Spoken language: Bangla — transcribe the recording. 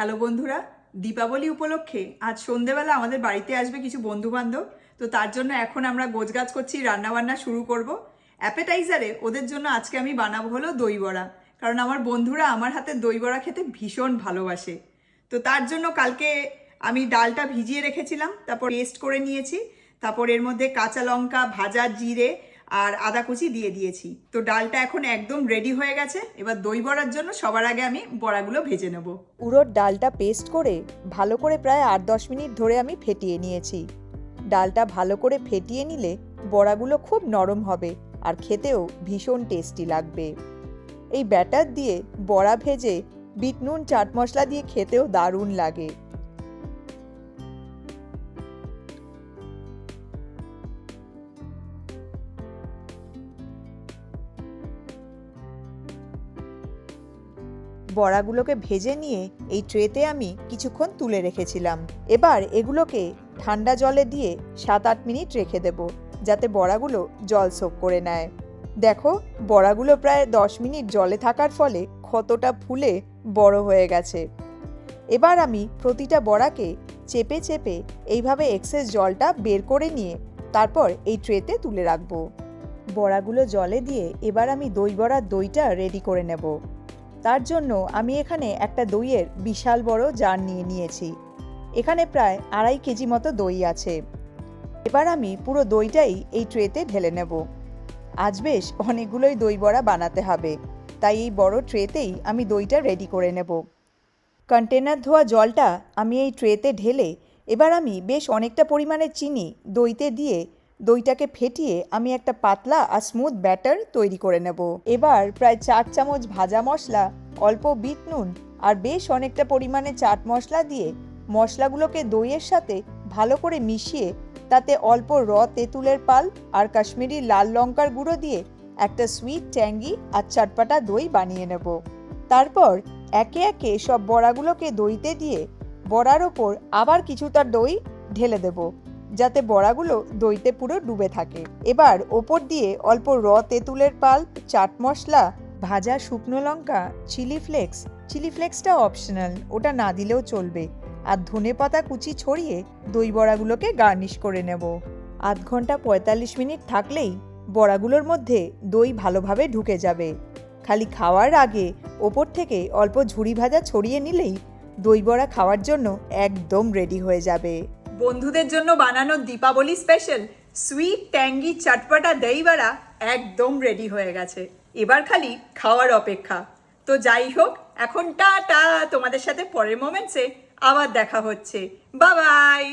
হ্যালো বন্ধুরা, দীপাবলি উপলক্ষে আজ সন্ধেবেলা আমাদের বাড়িতে আসবে কিছু বন্ধু বান্ধব তো তার জন্য এখন আমরা গোছগাছ করছি, রান্নাবান্না শুরু করব। অ্যাপেটাইজারে ওদের জন্য আজকে আমি বানাবো হলো দই বড়া। কারণ আমার বন্ধুরা আমার হাতে দই বড়া খেতে ভীষণ ভালোবাসে। তো তার জন্য কালকে আমি ডালটা ভিজিয়ে রেখেছিলাম, তারপর পেস্ট করে নিয়েছি, তারপর এর মধ্যে কাঁচা লঙ্কা, ভাজা, জিরে আর আদা কুচি দিয়ে দিয়েছি। তো ডালটা এখন একদম রেডি হয়ে গেছে। এবার দই বড়ার জন্য সবার আগে আমি বড়াগুলো ভেজে নেব। উড়োর ডালটা পেস্ট করে ভালো করে প্রায় আট দশ মিনিট ধরে আমি ফেটিয়ে নিয়েছি। ডালটা ভালো করে ফেটিয়ে নিলে বড়াগুলো খুব নরম হবে আর খেতেও ভীষণ টেস্টি লাগবে। এই ব্যাটার দিয়ে বড়া ভেজে বিট নুন, চাট মশলা দিয়ে খেতেও দারুণ লাগে। বড়াগুলোকে ভেজে নিয়ে এই ট্রেতে আমি কিছুক্ষণ তুলে রেখেছিলাম। এবার এগুলোকে ঠান্ডা জলে দিয়ে সাত আট মিনিট রেখে দেব, যাতে বড়াগুলো জল সোক করে নেয়। দেখো, বড়াগুলো প্রায় দশ মিনিট জলে থাকার ফলে ক্ষতটা ফুলে বড় হয়ে গেছে। এবার আমি প্রতিটা বড়াকে চেপে চেপে এইভাবে এক্সেস জলটা বের করে নিয়ে তারপর এই ট্রেতে তুলে রাখব। বড়াগুলো জলে দিয়ে এবার আমি দই বড়ার দইটা রেডি করে নেব। তার জন্য আমি এখানে একটা দইয়ের বিশাল বড় জার নিয়ে নিয়েছি। এখানে প্রায় আড়াই কেজি মতো দই আছে। এবার আমি পুরো দইটাই এই ট্রেতে ঢেলে নেব। আজ বেশ অনেকগুলোই দই বড়া বানাতে হবে, তাই এই বড় ট্রেতেই আমি দইটা রেডি করে নেব। কন্টেনার ধোয়া জলটা আমি এই ট্রেতে ঢেলে এবার আমি বেশ অনেকটা পরিমাণে চিনি দইতে দিয়ে দইটাকে ফেটিয়ে আমি একটা পাতলা আর স্মুথ ব্যাটার তৈরি করে নেব। এবার প্রায় চার চামচ ভাজা মশলা, অল্প বিট নুন আর বেশ অনেকটা পরিমাণে চাট মশলা দিয়ে মশলাগুলোকে দইয়ের সাথে ভালো করে মিশিয়ে তাতে অল্প র তেঁতুলের পাল আর কাশ্মীরি লাল লঙ্কার গুঁড়ো দিয়ে একটা সুইট ট্যাঙ্গি আর চটপাটা দই বানিয়ে নেব। তারপর একে একে সব বড়াগুলোকে দইতে দিয়ে বড়ার ওপর আবার কিছুটা দই ঢেলে দেব। যাতে বড়াগুলো দইতে পুরো ডুবে থাকে। এবার ওপর দিয়ে অল্প র তেঁতুলের পাল্প, চাট মশলা, ভাজা শুকনো লঙ্কা, চিলি ফ্লেক্স। চিলি ফ্লেক্সটা অপশনাল ওটা না দিলেও চলবে। আর ধনে পাতা কুচি ছড়িয়ে দই বড়াগুলোকে গার্নিশ করে নেব। আধ ঘণ্টা পঁয়তাল্লিশ মিনিট থাকলেই বড়াগুলোর মধ্যে দই ভালোভাবে ঢুকে যাবে। খালি খাওয়ার আগে ওপর থেকে অল্প ঝুড়ি ভাজা ছড়িয়ে নিলেই দই বড়া খাওয়ার জন্য একদম রেডি হয়ে যাবে। বন্ধুদের জন্য বানানো দীপাবলি স্পেশাল সুইট ট্যাঙ্গি চটপটা দই বড়া একদম রেডি হয়ে গেছে। এবার খালি খাওয়ার অপেক্ষা। তো যাই হোক, এখন টাটা। তোমাদের সাথে পরের মোমেন্টসে আবার দেখা হচ্ছে। বাবাই